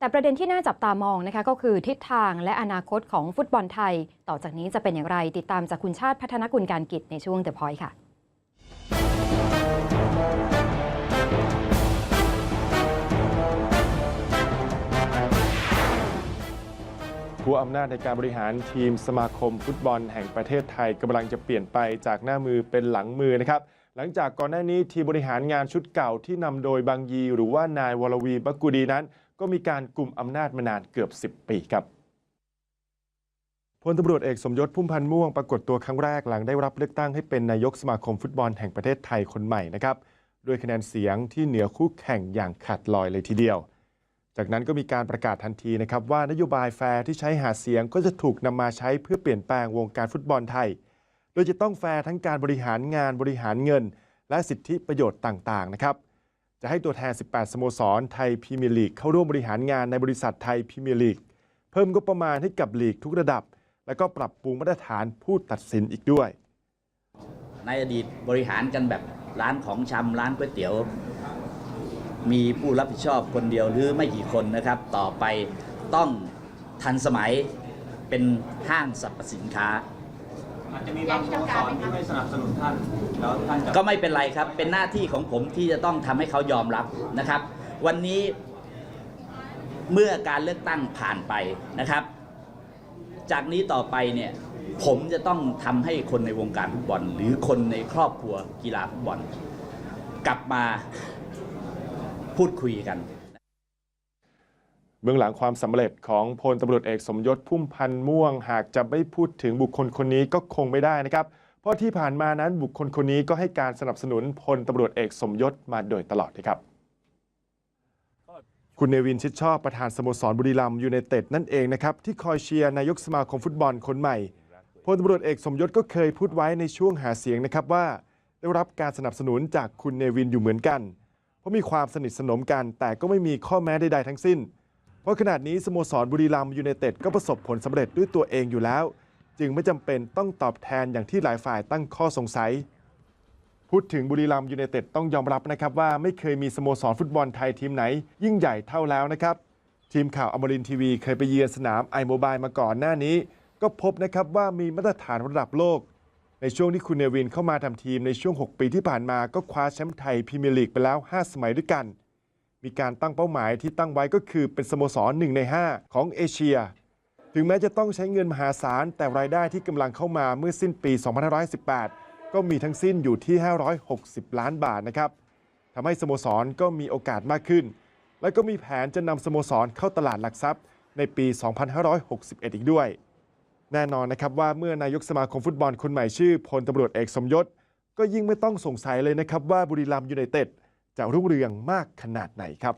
แต่ประเด็นที่น่าจับตามองนะคะก็คือทิศทางและอนาคตของฟุตบอลไทย ต่อจากนี้จะเป็นอย่างไรติดตามจากคุณชาติพัฒนกุลการกิจในช่วง The Point ค่ะผู้อำนาจในการบริหารทีมสมาคมฟุตบอลแห่งประเทศไทยกำลังจะเปลี่ยนไปจากหน้ามือเป็นหลังมือนะครับ หลังจากก่อนหน้านี้ทีมบริหารงานชุดเก่าที่นำโดยบางยี หรือว่านายวรวีบักกุดีนั้น ก็มีการกลุ่มอำนาจมานานเกือบ 10 ปีครับพลตำรวจเอกสมยศพุ่มพันธ์ม่วงปรากฏตัวครั้งแรกหลังได้รับเลือกตั้งให้เป็นนายกสมาคมฟุตบอลแห่งประเทศไทยคนใหม่นะครับด้วยคะแนนเสียงที่เหนือคู่แข่งอย่างขาดลอยเลยทีเดียว จากนั้นก็มีการประกาศทันทีนะครับว่านโยบายแฟร์ที่ใช้หาเสียงก็จะถูกนำมาใช้เพื่อเปลี่ยนแปลงวงการฟุตบอลไทย โดยจะต้องแฟร์ทั้งการบริหารงานบริหารเงิน และสิทธิประโยชน์ต่างๆนะครับ จะให้ตัวแทน 18 สโมสรไทยพรีเมียร์ลีกเข้าร่วมบริหารงานในบริษัทไทยพรีเมียร์ลีก เพิ่มงบประมาณให้กับลีกทุกระดับ แล้วก็ปรับปรุงมาตรฐานผู้ตัดสินอีกด้วย ในอดีตบริหารกันแบบร้านของชำร้านก๋วยเตี๋ยว มีผู้รับผิดชอบคนเดียวหรือไม่กี่คนนะครับ ต่อไปต้องทันสมัยเป็นห้างสรรพสินค้า อาจจะมีบางสโมสรที่ไม่สนับสนุนท่านแล้วท่านจะก็ไม่เป็นไรครับ เป็นหน้าที่ของผมที่จะต้องทำให้เขายอมรับนะครับ วันนี้เมื่อการเลือกตั้งผ่านไปนะครับ จากนี้ต่อไปเนี่ยผมจะต้องทำให้คนในวงการฟุตบอล หรือคนในครอบครัวกีฬาฟุตบอล กลับมาพูดคุยกัน เบื้องหลังความสำเร็จของพลตำรวจเอกสมยศพุ่มพันธ์ม่วง หากจะไม่พูดถึงบุคคลคนนี้ก็คงไม่ได้นะครับ เพราะที่ผ่านมานั้นบุคคลคนนี้ก็ให้การสนับสนุนพลตำรวจเอกสมยศมาโดยตลอดนะครับคุณเนวินชิดชอบประธานสโมสรบุรีรัมย์ยูไนเต็ดนั่นเองนะครับ ที่คอยเชียร์นายกสมาคมฟุตบอลคนใหม่พลตำรวจเอกสมยศก็เคยพูดไว้ในช่วงหาเสียงนะครับว่า ได้รับการสนับสนุนจากคุณเนวินอยู่เหมือนกัน เพราะมีความสนิทสนมกันแต่ก็ไม่มีข้อแม้ใดๆทั้งสิ้น เพราะขนาดนี้สโมสรบุรีรัมย์ยูไนเต็ดก็ประสบผลสำเร็จด้วยตัวเองอยู่แล้ว จึงไม่จำเป็นต้องตอบแทนอย่างที่หลายฝ่ายตั้งข้อสงสัย พูดถึงบุรีรัมย์ยูไนเต็ดต้องยอมรับนะครับว่าไม่เคยมีสโมสรฟุตบอลไทยทีมไหน ยิ่งใหญ่เท่าแล้วนะครับ ทีมข่าวอมรินทีวีเคยไปเยือนสนามไอโมบายมาก่อนหน้านี้ ก็พบนะครับว่ามีมาตรฐานระดับโลก ในช่วงที่คุณเนวินเข้ามาทำทีมในช่วง 6 ปีที่ผ่านมาก็คว้าแชมป์ไทยพรีเมียร์ลีกไปแล้ว 5 สมัยด้วยกัน มีการตั้งเป้าหมายที่ตั้งไว้ก็คือเป็นสโมสร1ใน 5 ของเอเชีย ถึงแม้จะต้องใช้เงินมหาศาล แต่รายได้ที่กำลังเข้ามาเมื่อสิ้นปี 2518 ก็มีทั้งสิ้นอยู่ที่ 560 ล้านบาทนะครับทำให้สโมสรก็มีโอกาสมากขึ้น และก็มีแผนจะนำสโมสรเข้าตลาดหลักทรัพย์ ในปี 2561 อีกด้วย แน่นอนนะครับว่าเมื่อนายกสมาคมฟุตบอลคนใหม่ชื่อพลตำรวจเอกสมยศ ก็ยิ่งไม่ต้องสงสัยเลยนะครับว่าบุรีรัมย์ยูไนเต็ด จะรุ่งเรืองมากขนาดไหนครับ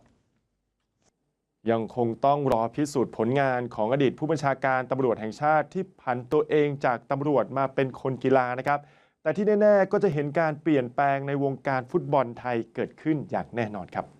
ยังคงต้องรอพิสูจน์ผลงานของอดีตผู้บัญชาการตำรวจแห่งชาติที่ผันตัวเองจากตำรวจมาเป็นคนกีฬานะครับ แต่ที่แน่ ๆ ก็จะเห็นการเปลี่ยนแปลงในวงการฟุตบอลไทยเกิดขึ้นอย่างแน่นอนครับ